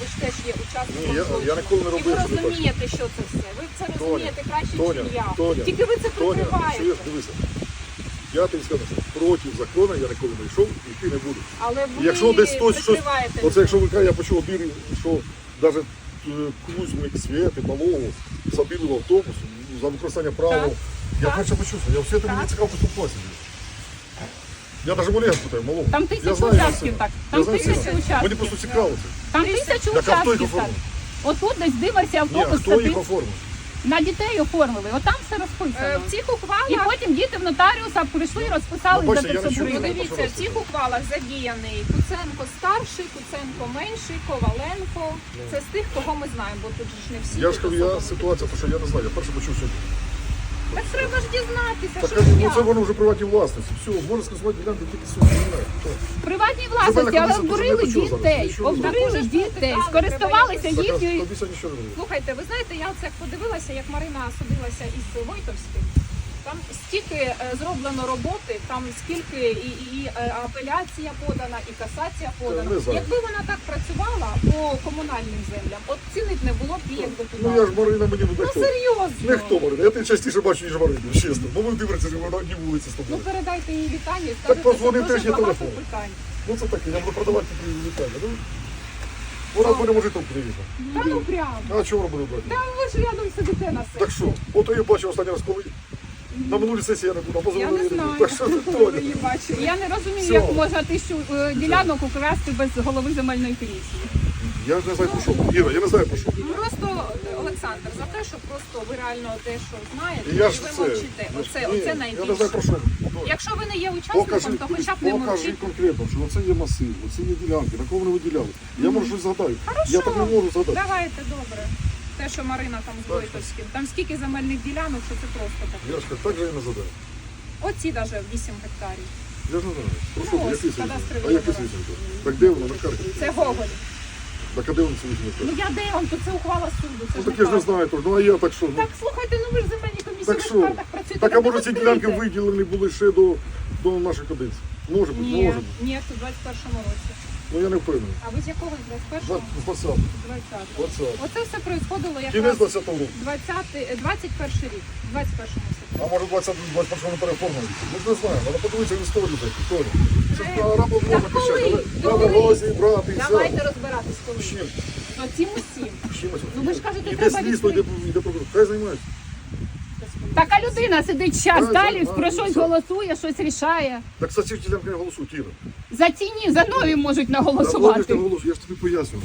Ви ж теж є учасником Ні, я- злочину. я ніколи не І робив, ви що розумієте, що це все. Ви це розумієте краще, Тоня, ніж я. Тоня, Тільки ви це Тоня, прикриваєте. чуєш, дивися. Я тобі скажу, що проти закону я ніколи не йшов і йти не буду. Але ви Якщо десь хтось щось, прикриваєте оце якщо ви кажете, я почув обір, що навіть Кузьмик, Свєти, Малого садили в автобус ну, за використання права. Так, Я так. перше я все мені Так. цікаво поступати. Я навіть Олега питаю, малого. Там Я тисячу знаю, я участків так. Я Там знаю, тисячу це. участків. Мені просто цікаво це. Там тисячу Так, а хто їх участків так. оформив? Отут десь дивився Ні, автобус хто їх садив. оформив? На дітей оформили. Отам все Е, розписано. В цих І ухвалах потім діти в нотаріуса прийшли і розписали Ну, за бачите, я не чую. 500 Ну, гривень. дивіться, в цих ухвалах задіяний Куценко старший, Куценко менший, Коваленко. Це з тих, кого ми знаємо, бо тут ж не всі. Я ж тут кажу, я особливо. ситуація, тому що я не знаю, я перше почув сьогодні. Так треба ж дізнатися, Так, що ж ну я. це воно вже приватні власності. Все, можна скасувати ділянку тільки суд, не знаю. хто. Приватні власності, але комісія обдурили дуже не почула зараз, дітей. нічого не Обдурили дітей, скористувалися Так, їхньою. не? Слухайте, ви знаєте, я це як подивилася, як Марина судилася із Войтовським. Там стільки е, зроблено роботи, там скільки і, і, і, е, апеляція подана, і касація подана. Якби вона так працювала по комунальним землям, от цінить не було б її як Ну я ж Марина мені не Ну серйозно. Не хто Марина, я тебе частіше бачу, ніж Марину, чесно. Бо ви дивитеся, що вона одні вулиці з Ну передайте їй вітання і Так що дуже багато телефон. питань. Ну це таке, я буду продавати вітання. Ну, вона мене може тут приїхати. Та ну прямо. А чого вона буде брати? Та ви ж рядом сидите на це. Так що, от я бачив останній раз, коли на минулій сесії я не Я не знаю, Так що ти ви бачили. Я не розумію, Все. як можна тисячу е, ділянок украсти без голови земельної комісії. Я ж не знаю про що. Іра, я не знаю про що. Просто Олександр, за те, що просто ви реально те, що знаєте, І я і ж ви це. мовчите. Оце, Ні, оце Я не знаю найбільше. про що. Якщо ви не є учасником, Покажи, то хоча б не покажи мовчіть. конкретно, що оце є масив, оце є ділянки, на кого вони виділяли. Я може щось згадаю. Хорошо. Я так не можу згадати. Давайте, добре. Те, що Марина там з Войтовським. Там скільки земельних ділянок, що це просто таке. Я ж кажу, так же я не задаю. Оці навіть 8 гектарів. Я ж не знаю. Про Ну, ось, який кадастрові А який номера. свідчення? Так де воно на карті? Це Гоголь. Так а де воно свідчення? Ну я де вам, то це ухвала суду. Це Ну ж так я ж не так. знаю, то, ну а я так що? ну? Так, слухайте, ну ви ж земельні комісії, Так що? в картах працюєте. Так а може ці ділянки виділені були ще до, до нашої каденції? Може бути, Ні, може бути. ні, це в 21-му році. Ну я не впевнений. А ви з якого? з 21-го? 20. 20-го. 20. Оце все происходило Кінець якраз 20 року. 20, 21 рік, 21 А може 20, 21 не переформили? Ну не знаю, але подивіться в історію так, історію. Це ж рабо можна Так коли? кричати, Коли? возі, брати і Давайте все. розбиратись коли. Чим? Оцім усім. Чим? Ну, ви ж кажете, Іде треба слідство, йде, йде прокурор. Хай займається. Така людина сидить час далі, про щось голосує, щось рішає. Так за ці ділянки не голосують, Іра. За ці ні, за нові можуть наголосувати. я ж тобі пояснюю.